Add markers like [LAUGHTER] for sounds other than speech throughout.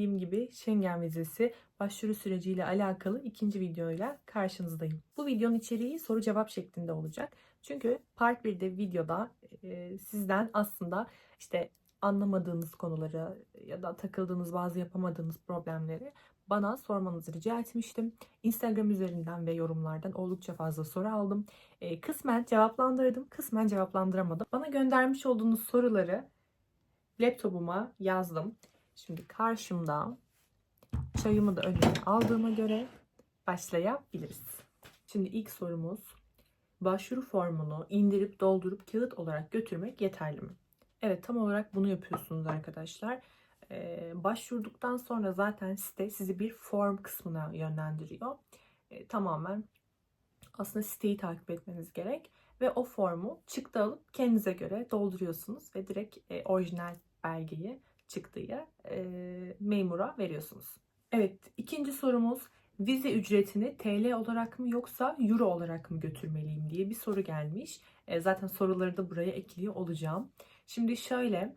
Dediğim gibi Schengen vizesi başvuru süreciyle alakalı ikinci videoyla karşınızdayım. Bu videonun içeriği soru cevap şeklinde olacak. Çünkü part 1'de videoda e, sizden aslında işte anlamadığınız konuları ya da takıldığınız bazı yapamadığınız problemleri bana sormanızı rica etmiştim. Instagram üzerinden ve yorumlardan oldukça fazla soru aldım. E, kısmen cevaplandırdım, kısmen cevaplandıramadım. Bana göndermiş olduğunuz soruları laptopuma yazdım. Şimdi karşımda çayımı da önüme aldığıma göre başlayabiliriz. Şimdi ilk sorumuz başvuru formunu indirip doldurup kağıt olarak götürmek yeterli mi? Evet tam olarak bunu yapıyorsunuz arkadaşlar. Ee, başvurduktan sonra zaten site sizi bir form kısmına yönlendiriyor. Ee, tamamen aslında siteyi takip etmeniz gerek ve o formu çıktı alıp kendinize göre dolduruyorsunuz ve direkt e, orijinal belgeyi çıktıyı e, memura veriyorsunuz. Evet ikinci sorumuz vize ücretini TL olarak mı yoksa euro olarak mı götürmeliyim diye bir soru gelmiş. E, zaten soruları da buraya ekliyor olacağım. Şimdi şöyle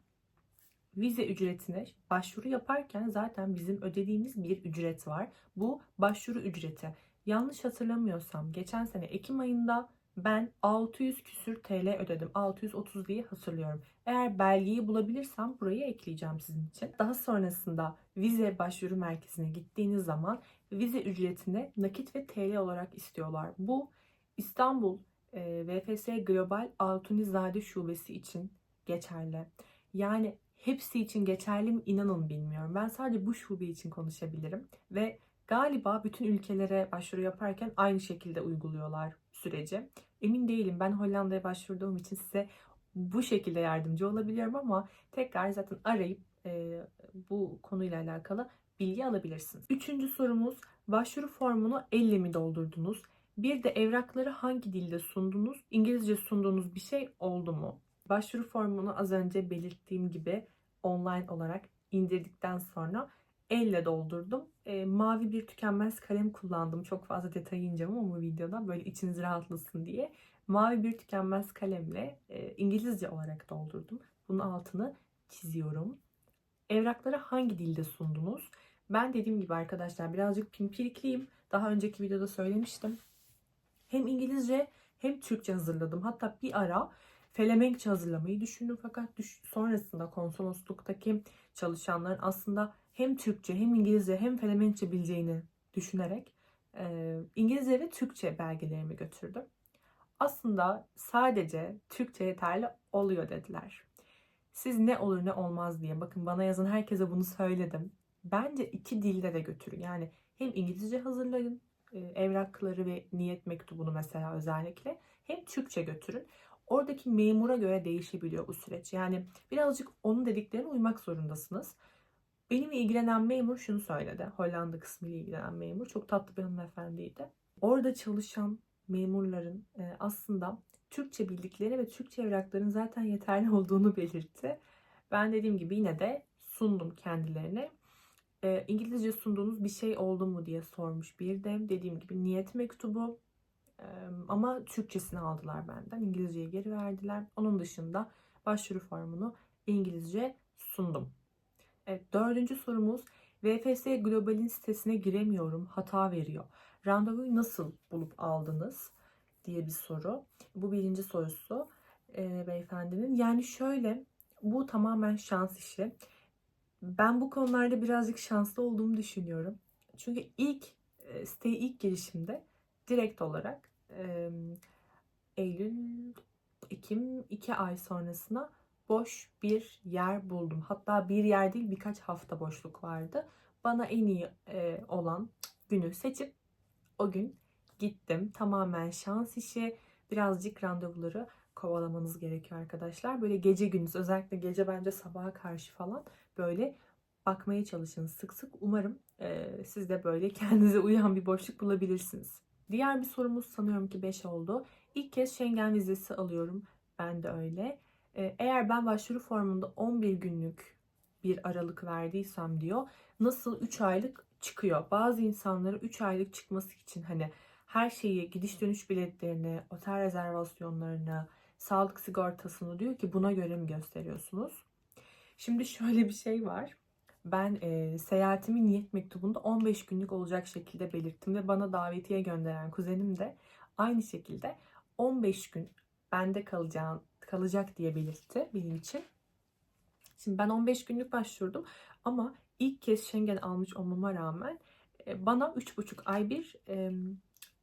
vize ücretine başvuru yaparken zaten bizim ödediğimiz bir ücret var. Bu başvuru ücreti. Yanlış hatırlamıyorsam geçen sene Ekim ayında ben 600 küsür TL ödedim. 630 diye hatırlıyorum. Eğer belgeyi bulabilirsem buraya ekleyeceğim sizin için. Daha sonrasında vize başvuru merkezine gittiğiniz zaman vize ücretini nakit ve TL olarak istiyorlar. Bu İstanbul e, VFS Global Altunizade Şubesi için geçerli. Yani hepsi için geçerli mi inanın bilmiyorum. Ben sadece bu şube için konuşabilirim ve galiba bütün ülkelere başvuru yaparken aynı şekilde uyguluyorlar süreci. Emin değilim. Ben Hollanda'ya başvurduğum için size bu şekilde yardımcı olabiliyorum ama tekrar zaten arayıp e, bu konuyla alakalı bilgi alabilirsiniz. Üçüncü sorumuz başvuru formunu elle mi doldurdunuz? Bir de evrakları hangi dilde sundunuz? İngilizce sunduğunuz bir şey oldu mu? Başvuru formunu az önce belirttiğim gibi online olarak indirdikten sonra elle doldurdum. E, mavi bir tükenmez kalem kullandım. Çok fazla detay ineceğim ama bu videoda böyle içiniz rahatlasın diye. Mavi bir tükenmez kalemle e, İngilizce olarak doldurdum. Bunun altını çiziyorum. Evrakları hangi dilde sundunuz? Ben dediğim gibi arkadaşlar birazcık pimpirikliyim. Daha önceki videoda söylemiştim. Hem İngilizce hem Türkçe hazırladım. Hatta bir ara Felemenkçe hazırlamayı düşündüm fakat düş sonrasında konsolosluktaki çalışanların aslında hem Türkçe hem İngilizce hem Felemenkçe bileceğini düşünerek e, İngilizce ve Türkçe belgelerimi götürdüm. Aslında sadece Türkçe yeterli oluyor dediler. Siz ne olur ne olmaz diye bakın bana yazın herkese bunu söyledim. Bence iki dilde de götürün. Yani hem İngilizce hazırlayın e, evrakları ve niyet mektubunu mesela özellikle hem Türkçe götürün. Oradaki memura göre değişebiliyor bu süreç. Yani birazcık onun dediklerine uymak zorundasınız. Benimle ilgilenen memur şunu söyledi. Hollanda kısmıyla ilgilenen memur. Çok tatlı bir hanımefendiydi. Orada çalışan memurların e, aslında Türkçe bildikleri ve Türkçe evrakların zaten yeterli olduğunu belirtti. Ben dediğim gibi yine de sundum kendilerine. E, İngilizce sunduğunuz bir şey oldu mu diye sormuş bir de. Dediğim gibi niyet mektubu e, ama Türkçesini aldılar benden. İngilizceyi geri verdiler. Onun dışında başvuru formunu İngilizce sundum. Evet, dördüncü sorumuz VFS Global'in sitesine giremiyorum. Hata veriyor. Randevuyu nasıl bulup aldınız? diye bir soru. Bu birinci sorusu e, beyefendinin. Yani şöyle bu tamamen şans işi. Ben bu konularda birazcık şanslı olduğumu düşünüyorum. Çünkü ilk e, siteye ilk girişimde direkt olarak e, Eylül, Ekim iki ay sonrasına boş bir yer buldum. Hatta bir yer değil birkaç hafta boşluk vardı. Bana en iyi e, olan günü seçip o gün gittim. Tamamen şans işi. Birazcık randevuları kovalamanız gerekiyor arkadaşlar. Böyle gece gündüz özellikle gece bence sabaha karşı falan böyle bakmaya çalışın sık sık. Umarım e, siz de böyle kendinize uyan bir boşluk bulabilirsiniz. Diğer bir sorumuz sanıyorum ki 5 oldu. İlk kez Schengen vizesi alıyorum. Ben de öyle. E, eğer ben başvuru formunda 11 günlük bir aralık verdiysem diyor. Nasıl 3 aylık çıkıyor. Bazı insanlara 3 aylık çıkması için hani her şeyi gidiş dönüş biletlerini, otel rezervasyonlarını, sağlık sigortasını diyor ki buna göre mi gösteriyorsunuz? Şimdi şöyle bir şey var. ben e, seyahatimi niyet mektubunda 15 günlük olacak şekilde belirttim ve bana davetiye gönderen kuzenim de aynı şekilde 15 gün bende kalacağım kalacak diye belirtti benim için. Şimdi ben 15 günlük başvurdum ama ilk kez Schengen almış olmama rağmen e, bana 3,5 ay bir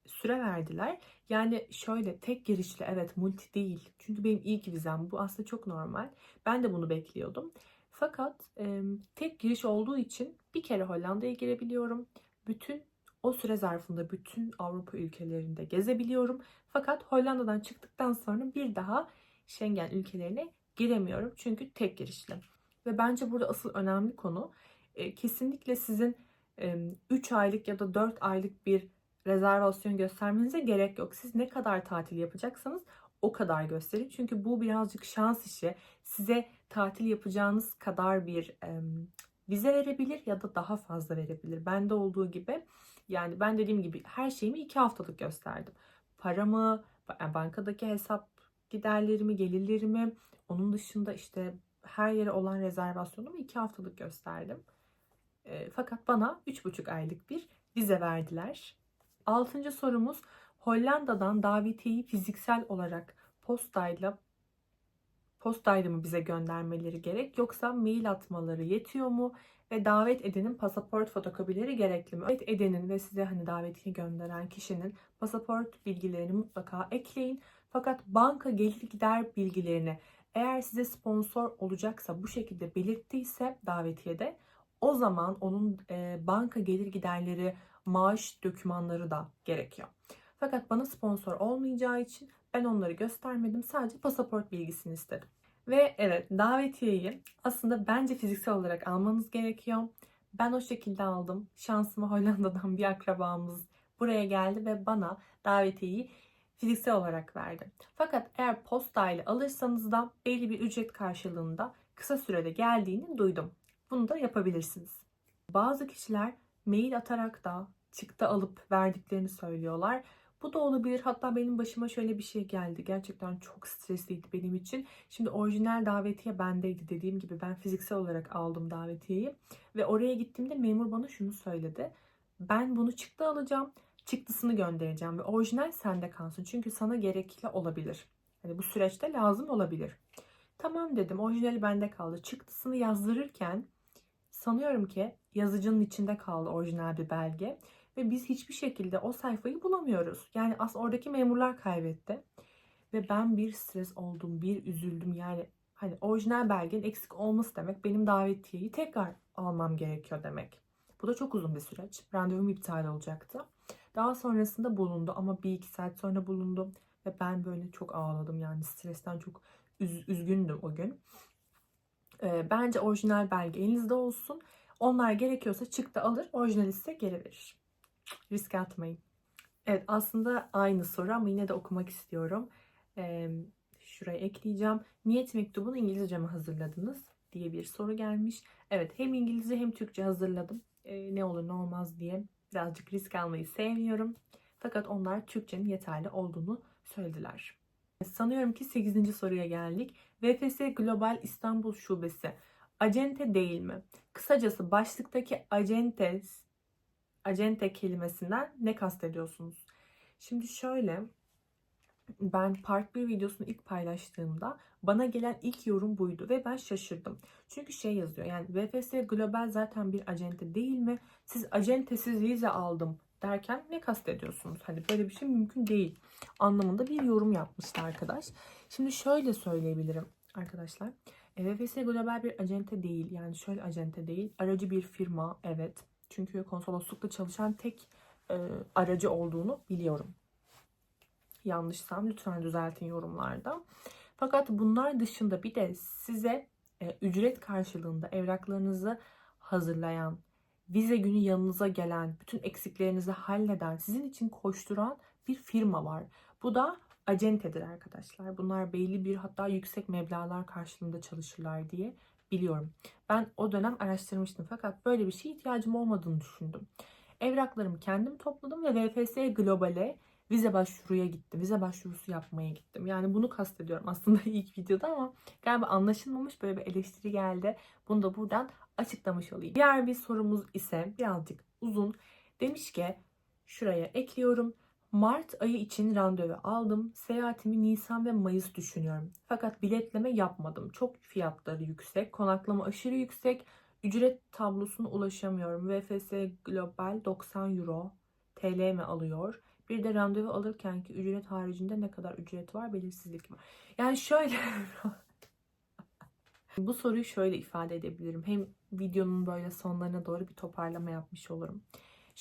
süre verdiler. Yani şöyle tek girişli evet multi değil. Çünkü benim ilk vizem bu aslında çok normal. Ben de bunu bekliyordum. Fakat tek giriş olduğu için bir kere Hollanda'ya girebiliyorum. Bütün o süre zarfında bütün Avrupa ülkelerinde gezebiliyorum. Fakat Hollanda'dan çıktıktan sonra bir daha Schengen ülkelerine giremiyorum. Çünkü tek girişli. Ve bence burada asıl önemli konu e, kesinlikle sizin 3 aylık ya da 4 aylık bir rezervasyon göstermenize gerek yok. Siz ne kadar tatil yapacaksanız o kadar gösterin. Çünkü bu birazcık şans işi. Size tatil yapacağınız kadar bir e, vize verebilir ya da daha fazla verebilir. Bende olduğu gibi yani ben dediğim gibi her şeyimi 2 haftalık gösterdim. Paramı, bankadaki hesap giderlerimi, gelirlerimi, onun dışında işte her yere olan rezervasyonumu 2 haftalık gösterdim. E, fakat bana 3,5 aylık bir vize verdiler. Altıncı sorumuz Hollanda'dan davetiyeyi fiziksel olarak postayla postayla mı bize göndermeleri gerek yoksa mail atmaları yetiyor mu ve davet edenin pasaport fotokopileri gerekli mi? Davet edenin ve size hani davetiye gönderen kişinin pasaport bilgilerini mutlaka ekleyin. Fakat banka gelir gider bilgilerini eğer size sponsor olacaksa bu şekilde belirttiyse davetiyede o zaman onun e, banka gelir giderleri, maaş dokümanları da gerekiyor. Fakat bana sponsor olmayacağı için ben onları göstermedim. Sadece pasaport bilgisini istedim. Ve evet davetiyeyi aslında bence fiziksel olarak almanız gerekiyor. Ben o şekilde aldım. Şansıma Hollanda'dan [LAUGHS] bir akrabamız buraya geldi ve bana davetiyeyi fiziksel olarak verdi. Fakat eğer posta ile alırsanız da belli bir ücret karşılığında kısa sürede geldiğini duydum. Bunu da yapabilirsiniz. Bazı kişiler mail atarak da çıktı alıp verdiklerini söylüyorlar. Bu da olabilir. Hatta benim başıma şöyle bir şey geldi. Gerçekten çok stresliydi benim için. Şimdi orijinal davetiye bendeydi. Dediğim gibi ben fiziksel olarak aldım davetiyeyi. Ve oraya gittiğimde memur bana şunu söyledi. Ben bunu çıktı alacağım. Çıktısını göndereceğim ve orijinal sende kalsın. Çünkü sana gerekli olabilir. Hani bu süreçte lazım olabilir. Tamam dedim. Orijinali bende kaldı. Çıktısını yazdırırken sanıyorum ki yazıcının içinde kaldı orijinal bir belge ve biz hiçbir şekilde o sayfayı bulamıyoruz. Yani aslında oradaki memurlar kaybetti. Ve ben bir stres oldum, bir üzüldüm. Yani hani orijinal belgenin eksik olması demek benim davetiyeyi tekrar almam gerekiyor demek. Bu da çok uzun bir süreç. Randevum iptal olacaktı. Daha sonrasında bulundu ama bir iki saat sonra bulundu. Ve ben böyle çok ağladım yani stresten çok üz- üzgündüm o gün. Ee, bence orijinal belge elinizde olsun. Onlar gerekiyorsa çıktı alır, orijinal ise geri verir. Risk atmayın. Evet aslında aynı soru ama yine de okumak istiyorum. Ee, şuraya ekleyeceğim. Niyet mektubunu İngilizce mi hazırladınız diye bir soru gelmiş. Evet hem İngilizce hem Türkçe hazırladım. Ee, ne olur ne olmaz diye birazcık risk almayı sevmiyorum. Fakat onlar Türkçenin yeterli olduğunu söylediler. Sanıyorum ki 8. soruya geldik. VFS Global İstanbul Şubesi acente değil mi? Kısacası başlıktaki acentes acente kelimesinden ne kastediyorsunuz? Şimdi şöyle ben Part 1 videosunu ilk paylaştığımda bana gelen ilk yorum buydu ve ben şaşırdım. Çünkü şey yazıyor yani VFS Global zaten bir acente değil mi? Siz acentesiz vize aldım derken ne kastediyorsunuz? Hani böyle bir şey mümkün değil anlamında bir yorum yapmıştı arkadaş. Şimdi şöyle söyleyebilirim arkadaşlar. VFS Global bir acente değil. Yani şöyle acente değil. Aracı bir firma evet. Çünkü konsoloslukta çalışan tek e, aracı olduğunu biliyorum. Yanlışsam lütfen düzeltin yorumlarda. Fakat bunlar dışında bir de size e, ücret karşılığında evraklarınızı hazırlayan, vize günü yanınıza gelen, bütün eksiklerinizi halleden, sizin için koşturan bir firma var. Bu da acentedir arkadaşlar. Bunlar belli bir hatta yüksek meblağlar karşılığında çalışırlar diye biliyorum. Ben o dönem araştırmıştım fakat böyle bir şeye ihtiyacım olmadığını düşündüm. Evraklarımı kendim topladım ve VFS Global'e vize başvuruya gittim. Vize başvurusu yapmaya gittim. Yani bunu kastediyorum aslında [LAUGHS] ilk videoda ama galiba anlaşılmamış böyle bir eleştiri geldi. Bunu da buradan açıklamış olayım. Diğer bir sorumuz ise birazcık uzun. Demiş ki şuraya ekliyorum. Mart ayı için randevu aldım. Seyahatimi Nisan ve Mayıs düşünüyorum. Fakat biletleme yapmadım. Çok fiyatları yüksek. Konaklama aşırı yüksek. Ücret tablosuna ulaşamıyorum. VFS Global 90 Euro TL mi alıyor? Bir de randevu alırken ki ücret haricinde ne kadar ücret var belirsizlik var. Yani şöyle [LAUGHS] bu soruyu şöyle ifade edebilirim. Hem videonun böyle sonlarına doğru bir toparlama yapmış olurum.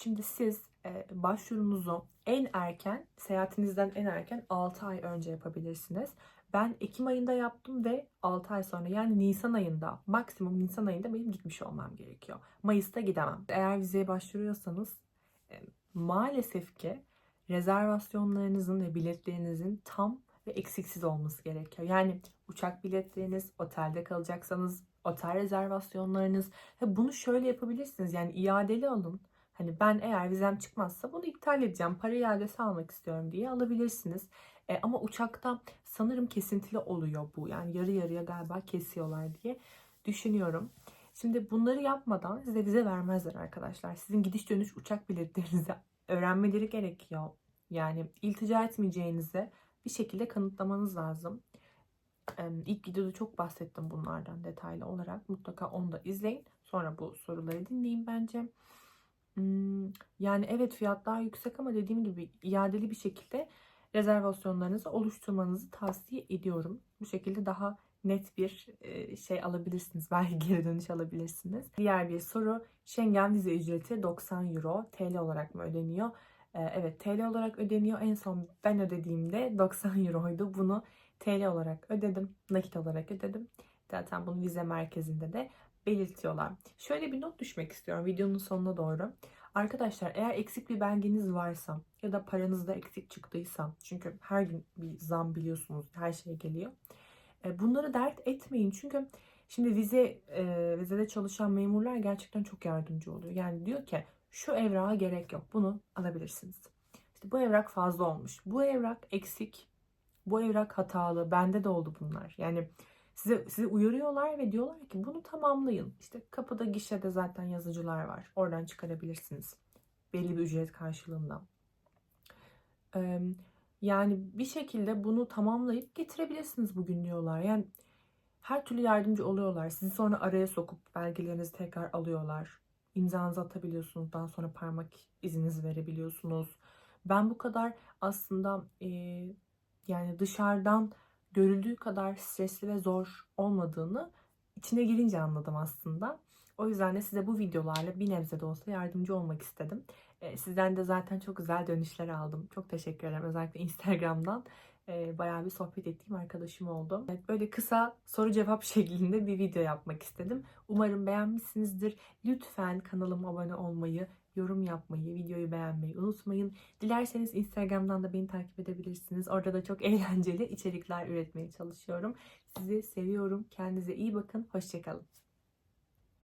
Şimdi siz e, başvurunuzu en erken, seyahatinizden en erken 6 ay önce yapabilirsiniz. Ben Ekim ayında yaptım ve 6 ay sonra yani Nisan ayında, maksimum Nisan ayında benim gitmiş olmam gerekiyor. Mayıs'ta gidemem. Eğer vizeye başvuruyorsanız e, maalesef ki rezervasyonlarınızın ve biletlerinizin tam ve eksiksiz olması gerekiyor. Yani uçak biletleriniz, otelde kalacaksanız otel rezervasyonlarınız ve bunu şöyle yapabilirsiniz. Yani iadeli alın. Hani ben eğer vizem çıkmazsa bunu iptal edeceğim. Para iadesi almak istiyorum diye alabilirsiniz. E, ama uçakta sanırım kesintili oluyor bu. Yani yarı yarıya galiba kesiyorlar diye düşünüyorum. Şimdi bunları yapmadan size vize vermezler arkadaşlar. Sizin gidiş dönüş uçak biletlerinizi [LAUGHS] öğrenmeleri gerekiyor. Yani iltica etmeyeceğinizi bir şekilde kanıtlamanız lazım. İlk videoda çok bahsettim bunlardan detaylı olarak. Mutlaka onu da izleyin. Sonra bu soruları dinleyin bence. Yani evet fiyatlar yüksek ama dediğim gibi iadeli bir şekilde rezervasyonlarınızı oluşturmanızı tavsiye ediyorum. Bu şekilde daha net bir e, şey alabilirsiniz. [LAUGHS] Belki geri dönüş alabilirsiniz. Diğer bir soru. Schengen vize ücreti 90 euro TL olarak mı ödeniyor? E, Evet TL olarak ödeniyor. En son ben ödediğimde 90 [LAUGHS] euroydu. Bunu TL olarak ödedim. Nakit olarak ödedim. Zaten bunu vize merkezinde de belirtiyorlar. Şöyle bir not düşmek istiyorum videonun sonuna doğru. Arkadaşlar eğer eksik bir belgeniz varsa ya da paranızda eksik çıktıysa çünkü her gün bir zam biliyorsunuz her şey geliyor. E, Bunları dert etmeyin çünkü şimdi vize e, vizede çalışan memurlar gerçekten çok yardımcı oluyor. Yani diyor ki şu evrağa gerek yok bunu alabilirsiniz. İşte bu evrak fazla olmuş. Bu evrak eksik. Bu evrak hatalı. Bende de oldu bunlar. Yani size sizi uyarıyorlar ve diyorlar ki bunu tamamlayın. İşte kapıda gişede zaten yazıcılar var. Oradan çıkarabilirsiniz. Belli bir ücret karşılığında. Ee, yani bir şekilde bunu tamamlayıp getirebilirsiniz bugün diyorlar. Yani her türlü yardımcı oluyorlar. Sizi sonra araya sokup belgelerinizi tekrar alıyorlar. İmzanızı atabiliyorsunuz. Daha sonra parmak izinizi verebiliyorsunuz. Ben bu kadar aslında e, yani dışarıdan görüldüğü kadar stresli ve zor olmadığını içine girince anladım aslında. O yüzden de size bu videolarla bir nebze de olsa yardımcı olmak istedim. E, Sizden de zaten çok güzel dönüşler aldım. Çok teşekkür ederim. Özellikle Instagram'dan e, bayağı bir sohbet ettiğim arkadaşım oldu. Evet, böyle kısa soru cevap [LAUGHS] şeklinde bir video yapmak istedim. Umarım beğenmişsinizdir. Lütfen kanalıma abone olmayı, yorum yapmayı, videoyu beğenmeyi unutmayın. Dilerseniz Instagram'dan da beni takip edebilirsiniz. Orada da çok [LAUGHS] eğlenceli içerikler üretmeye çalışıyorum. Sizi seviyorum. Kendinize iyi bakın. Hoşçakalın.